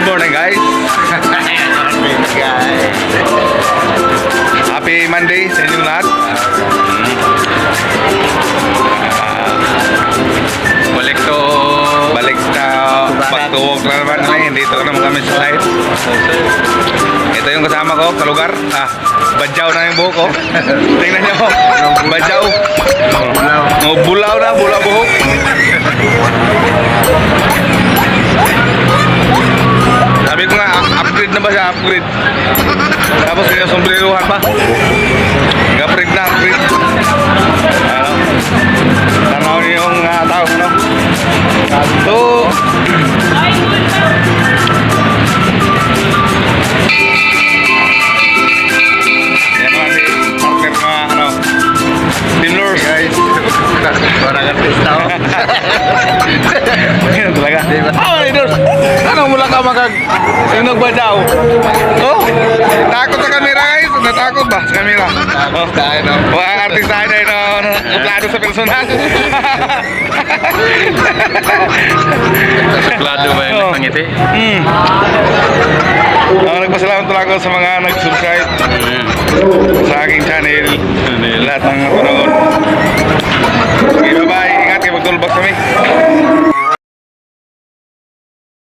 Good morning guys. Happy Monday sa inyong lahat. Balik to Balik na pagtuwag na naman kami. Dito na naman kami sa site. Ito yung kasama ko sa lugar. Ah, badyaw na yung buhok ko. Tingnan nyo. Badyaw. Upgrade na ba siya? Upgrade. Tapos yung sombreruhan pa. Upgrade na, upgrade. Ano? Tanaw niyo yung uh, tao, no? So, yan mga si partner mga ano, Tinlors. guys. Parang artista ako. Ganun talaga. Oh, Tinlors. Ano mula ka magag-inog ba daw? Oh, takot sa camera guys. Natakot ba sa camera? Oh, tayo no. Oh, ang artist tayo na no. Suplado sa personal. Suplado ba yung oh. ngiti? Hmm. Oh, nagpasalamat pala ako sa mga nag-subscribe yeah. sa aking channel. Lahat ng panahon. Okay, bye-bye. Ingat kayo mag-tulbak sa mga.